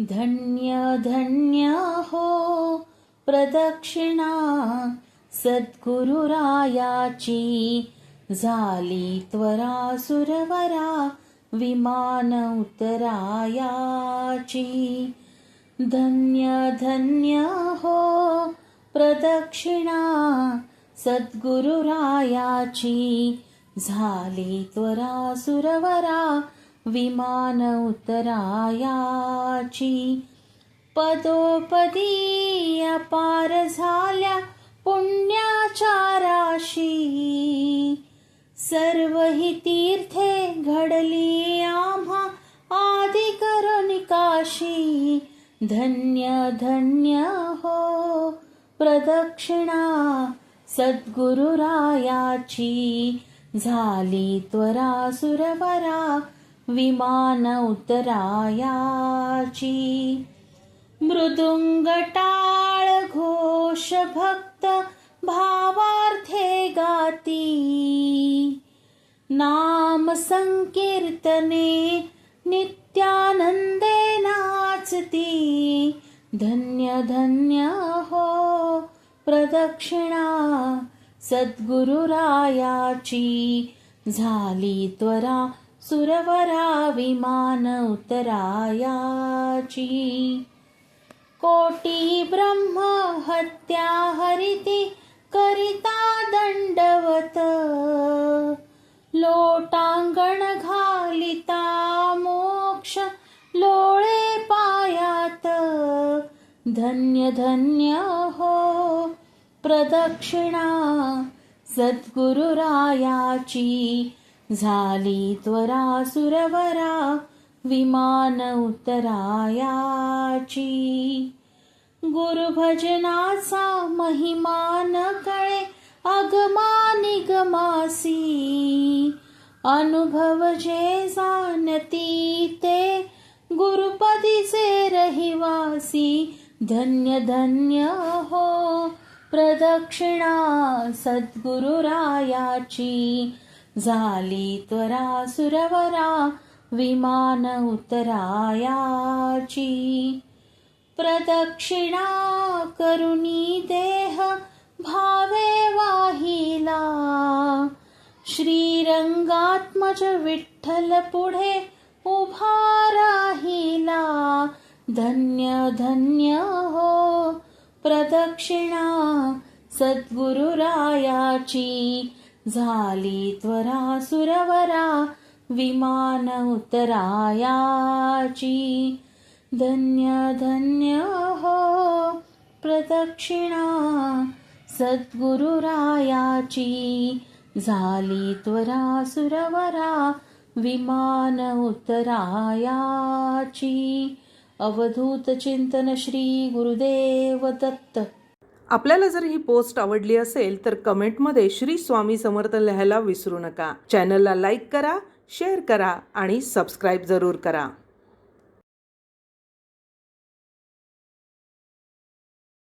धन्य धन्य हो प्रदक्षिणा सद्गुरुरायाची. झाली त्वरा सुरवरा विमान उतरायाची धन्य धन्य हो प्रदक्षिणा सद्गुरुरायाची. झाली त्वरा सुरवरा विमान उतरायाची पदोपदी अपार झाल्या पुण्याच्या राशी. सर्व ही तीर्थे घडली आम्हा आदि निकाशी. धन्य धन्य हो प्रदक्षिणा सद्गुरुरायाची. झाली त्वरा सुरवरा विमान उतरायाची. मृदुंगटाळ घोष भक्त भावार्थे गाती. नाम संकीर्तने नित्यानंदे नाचती. धन्य धन्य हो प्रदक्षिणा सद्गुरुरायाची. झाली त्वरा सुरवरा विमान उतरायाची कोटी ब्रह्म हत्या हरिती करिता दंडवत. लोटांगण घालिता मोक्ष लोळे पायात. धन्य धन्य हो प्रदक्षिणा सद्गुरुरायाची. झाली त्वरा सुरवरा विमान उतरायाची गुरुभजनाचा महिमान कळे अगमा निगमासी. अनुभव जे जाणती ते गुरुपदीचे रहिवासी. धन्य धन्य हो प्रदक्षिणा सद्गुरुरायाची. झाली त्वरा सुरवरा विमान उतरायाची प्रदक्षिणा करुणी देह भावे वाहिला. श्रीरंगात्मज विठ्ठल पुढे उभा राहिला. धन्य धन्य हो प्रदक्षिणा सद्गुरुरायाची. झाली त्वरा सुरवरा विमान उतरायाची धन्य धन्य हो प्रदक्षिणा सद्गुरुरायाची. झाली त्वरा सुरवरा विमान उतरायाची अवधूत चिंतन श्री गुरुदेव दत्त. आपल्याला जर ही पोस्ट आवडली असेल तर कमेंटमध्ये श्री स्वामी समर्थ लिहायला विसरू नका. चॅनलला लाईक करा शेअर करा आणि सबस्क्राईब जरूर करा.